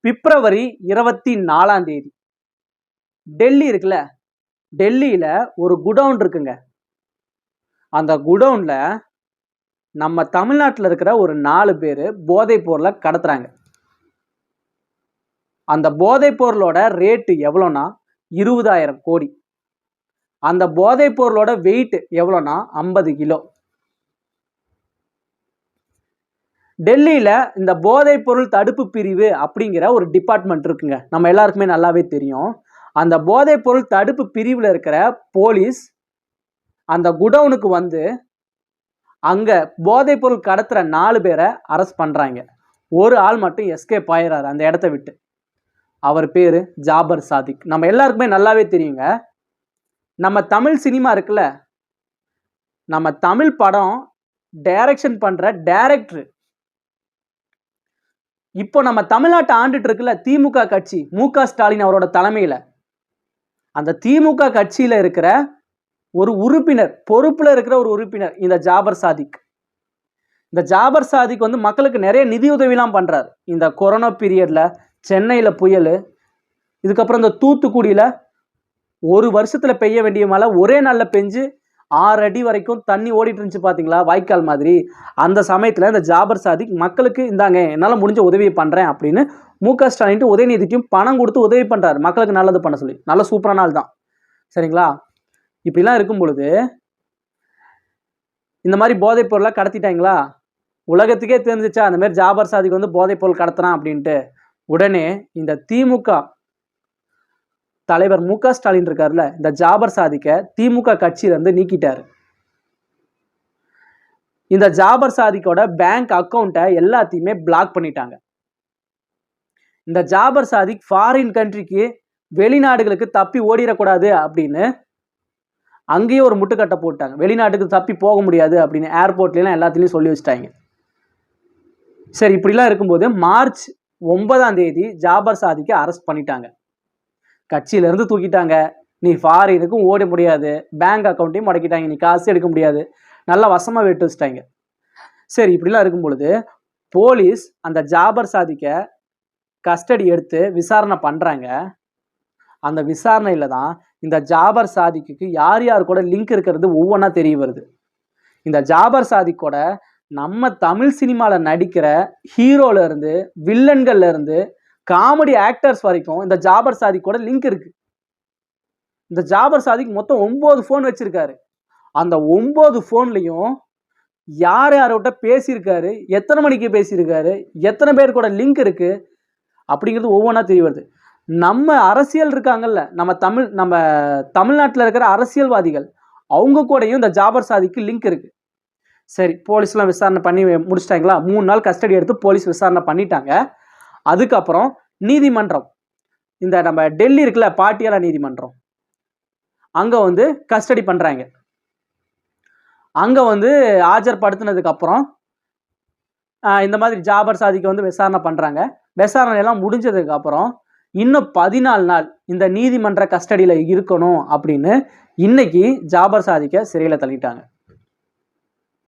பிப்ரவரி இருபத்தி நாலாம் தேதி. டெல்லி இருக்குல்ல டெல்லியில் ஒரு குடவுன் இருக்குங்க. அந்த குடவுனில் நம்ம தமிழ்நாட்டில் இருக்கிற ஒரு நாலு பேர் போதைப் பொருளை கடத்துறாங்க. அந்த போதைப் பொருளோட ரேட்டு எவ்வளோனா இருபதாயிரம் கோடி. அந்த போதைப் பொருளோட வெயிட் எவ்வளோனா ஐம்பது கிலோ. டெல்லியில் இந்த போதைப் பொருள் தடுப்பு பிரிவு அப்படிங்கிற ஒரு டிபார்ட்மெண்ட் இருக்குங்க. நம்ம எல்லாருக்குமே நல்லாவே தெரியும். அந்த போதைப் பொருள் தடுப்பு பிரிவில் இருக்கிற போலீஸ் அந்த குடவுனுக்கு வந்து அங்கே போதைப் பொருள் நாலு பேரை அரெஸ்ட் பண்ணுறாங்க ஒரு ஆள் மட்டும் எஸ்கேப் ஆயிடுறாரு அந்த இடத்த விட்டு. அவர் பேர் ஜாபர் சாதிக். நம்ம எல்லாருக்குமே நல்லாவே தெரியுங்க. நம்ம தமிழ் சினிமா இருக்குல்ல. நம்ம தமிழ் படம் டைரக்ஷன் பண்ணுற டைரக்டர் இப்போ நம்ம தமிழ்நாட்டை ஆண்டுட்டு இருக்குல்ல திமுக கட்சி மு க ஸ்டாலின் அவரோட தலைமையில. அந்த திமுக கட்சியில இருக்கிற ஒரு உறுப்பினர் பொறுப்புல இருக்கிற ஒரு உறுப்பினர் இந்த ஜாபர் சாதிக். இந்த ஜாபர் சாதிக் வந்து மக்களுக்கு நிறைய நிதி உதவிலாம் இந்த கொரோனா பீரியட்ல சென்னையில புயல் இதுக்கப்புறம் இந்த தூத்துக்குடியில ஒரு வருஷத்துல பெய்ய வேண்டிய மழை ஒரே நாளில் பெஞ்சு ஆறு அடி வரைக்கும் தண்ணி ஓடிட்டு இருந்துச்சு பார்த்தீங்களா வாய்க்கால் மாதிரி. அந்த சமயத்தில் இந்த ஜாபர் சாதிக் மக்களுக்கு இந்தாங்க என்னால் முடிஞ்ச உதவியை பண்ணுறேன் அப்படின்னு மு க ஸ்டாலின் உதயநிதிக்கும் பணம் கொடுத்து உதவி பண்ணுறாரு மக்களுக்கு நல்லது பண்ண சொல்லி. நல்ல சூப்பரான ஆள் தான். சரிங்களா? இப்படிலாம் இருக்கும் பொழுது இந்த மாதிரி போதைப் பொருளாக கடத்திட்டாங்களா? உலகத்துக்கே தெரிஞ்சிச்சா அந்த மாதிரி ஜாபர் சாதிக்கு வந்து போதைப் பொருள் கடத்துறான் அப்படின்ட்டு. உடனே இந்த திமுக தலைவர் மு க ஸ்டாலின் இருக்கார்ல இந்த ஜாபர் சாதிக்க திமுக கட்சியிலேருந்து நீக்கிட்டார். இந்த ஜாபர் சாதிக்கோட பேங்க் அக்கௌண்ட்டை எல்லாத்தையுமே பிளாக் பண்ணிட்டாங்க. இந்த ஜாபர் சாதிக் ஃபாரின் கண்ட்ரிக்கு வெளிநாடுகளுக்கு தப்பி ஓடிடக்கூடாது அப்படின்னு அங்கேயே ஒரு முட்டுக்கட்டை போட்டாங்க. வெளிநாட்டுக்கு தப்பி போக முடியாது அப்படின்னு ஏர்போர்ட்லாம் எல்லாத்துலேயும் சொல்லி வச்சுட்டாங்க. சரி இப்படிலாம் இருக்கும்போது மார்ச் ஒன்பதாம் தேதி ஜாபர் சாதிக்கு அரெஸ்ட் பண்ணிட்டாங்க. கட்சியிலேருந்து தூக்கிட்டாங்க. நீ ஃபாரினுக்கும் ஓட முடியாது. பேங்க் அக்கௌண்ட்டையும் முடக்கிட்டாங்க. நீ காசு எடுக்க முடியாது. நல்லா வசமாக வெட்டு வச்சிட்டாங்க. சரி இப்படிலாம் இருக்கும் பொழுது போலீஸ் அந்த ஜாபர் சாதிக்க கஸ்டடி எடுத்து விசாரணை பண்ணுறாங்க அந்த விசாரணையில் தான் இந்த ஜாபர் சாதிக்கு யார் யார் கூட லிங்க் இருக்கிறது ஒவ்வொன்றா தெரிய வருது. இந்த ஜாபர் சாதிக்கோட நம்ம தமிழ் சினிமாவில் நடிக்கிற ஹீரோலேருந்து வில்லன்கள்லேருந்து காமெடி ஆக்டர்ஸ் வரைக்கும் இந்த ஜாபர் சாதிக்கோட லிங்க் இருக்கு. இந்த ஜாபர் சாதிக் மொத்தம் ஒன்பது ஃபோன் வச்சிருக்காரு. அந்த ஒன்பது ஃபோன்லையும் யார் யாரோட பேசியிருக்காரு எத்தனை மணிக்கு பேசியிருக்காரு எத்தனை பேர் கூட லிங்க் இருக்கு அப்படிங்கிறது ஒவ்வொன்றா தெரிய வருது. நம்ம அரசியல் இருக்காங்கல்ல நம்ம தமிழ் நம்ம தமிழ்நாட்டில் இருக்கிற அரசியல்வாதிகள் அவங்க கூடயும் இந்த ஜாபர் சாதிக்கு லிங்க் இருக்கு. சரி போலீஸ்லாம் விசாரணை பண்ணி முடிச்சிட்டாங்களா? மூணு நாள் கஸ்டடி எடுத்து போலீஸ் விசாரணை பண்ணிட்டாங்க. அதுக்கப்புறம் நீதிமன்றம். இந்த நம்ம டெல்லி இருக்குல்ல பாட்டியாலா நீதிமன்றம். அங்கே வந்து கஸ்டடி பண்ணுறாங்க அங்கே வந்து ஆஜர்படுத்தினதுக்கப்புறம் இந்த மாதிரி ஜாபர் சாதிக்கு வந்து விசாரணை பண்ணுறாங்க விசாரணை எல்லாம் இன்னும் பதினாலு நாள் இந்த நீதிமன்ற கஸ்டடியில் இருக்கணும் அப்படின்னு இன்னைக்கு ஜாபர் சாதிக்க சிறையில் தள்ளிட்டாங்க.